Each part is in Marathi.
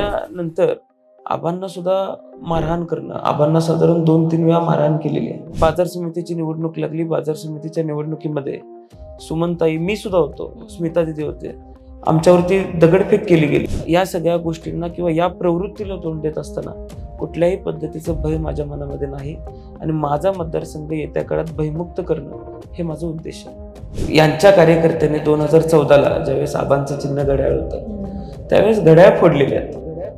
त्याच्यानंतर आबांना सुद्धा मारहाण करणं. आबांना साधारण दोन तीन वेळा मारहाण केलेली आहे. बाजार समितीची निवडणूक लागली. बाजार समितीच्या निवडणुकीमध्ये सुमनताई मी सुद्धा होतो. स्मिता दिदी होते. आमच्यावरती दगडफेक केली गेली. या सगळ्या गोष्टींना किंवा या प्रवृत्तीला तोंड देत असताना कुठल्याही पद्धतीचं भय माझ्या मनामध्ये नाही आणि माझा मतदारसंघ येत्या काळात भयमुक्त करणं हे माझं उद्देश आहे. यांच्या कार्यकर्त्यांनी दोन हजार चौदाला ज्यावेळेस आबांचं चिन्ह घड्याळ होतं त्यावेळेस घड्याळ फोडलेले आहेत.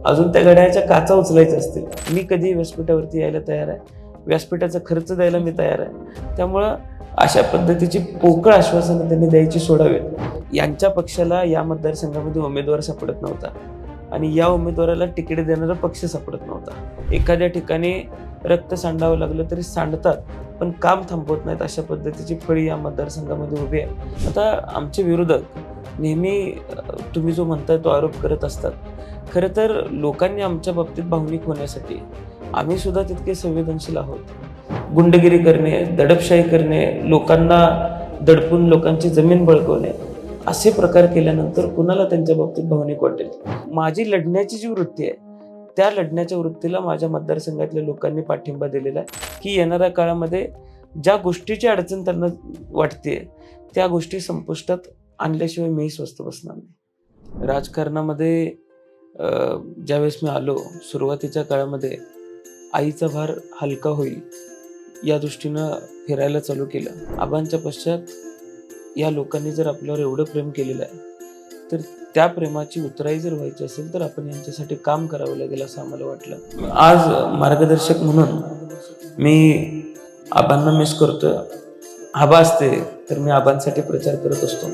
अजून त्या घड्याच्या काचा उचलायच्या असतील. मी कधी व्यासपीठावरती यायला तयार आहे. व्यासपीठाचा खर्च द्यायला मी तयार आहे. त्यामुळं अशा पद्धतीची पोकळ आश्वासनं त्यांनी द्यायची सोडावेत. यांच्या पक्षाला या मतदारसंघामध्ये उमेदवार सापडत नव्हता. आणि या उमेदवाराला तिकीट देणारा पक्ष सापडत नव्हता. एखाद्या ठिकाणी रक्त सांडावं लागलं तरी सांडतात पण काम थांबवत नाहीत अशा पद्धतीची फळी या मतदारसंघामध्ये उभी आहे. आता आमचे विरोधक नेहमी तुम्ही जो म्हणताय तो आरोप करत असतात. खरं तर लोकांनी आमच्या बाबतीत भावनिक होण्यासाठी आम्ही सुद्धा तितके संवेदनशील आहोत. गुंडगिरी करणे दडपशाही करणे लोकांना दडपून लोकांची जमीन बळकवणे असे प्रकार केल्यानंतर कुणाला त्यांच्या बाबतीत भावनिक वाटेल? माझी लढण्याची जी वृत्ती आहे त्या लढण्याच्या वृत्तीला माझ्या मतदारसंघातल्या लोकांनी पाठिंबा दिलेला आहे की येणाऱ्या काळामध्ये ज्या गोष्टीची अडचण त्यांना वाटते त्या गोष्टी संपुष्टात आणल्याशिवाय मीही स्वस्त बसणार नाही. राजकारणामध्ये ज्यावेळेस मी आलो सुरुवातीच्या काळामध्ये आईचा भार हलका होईल या दृष्टीनं फिरायला चालू केलं. आबांच्या पश्चात या लोकांनी जर आपल्यावर एवढं प्रेम केलेलं आहे तर त्या प्रेमाची उतराई जर व्हायची असेल तर आपण यांच्यासाठी काम करावं लागेल असं आम्हाला वाटलं. आज मार्गदर्शक म्हणून मी आबांना मिस करतोय. आबा असते तर मी आबांसाठी प्रचार करत असतो.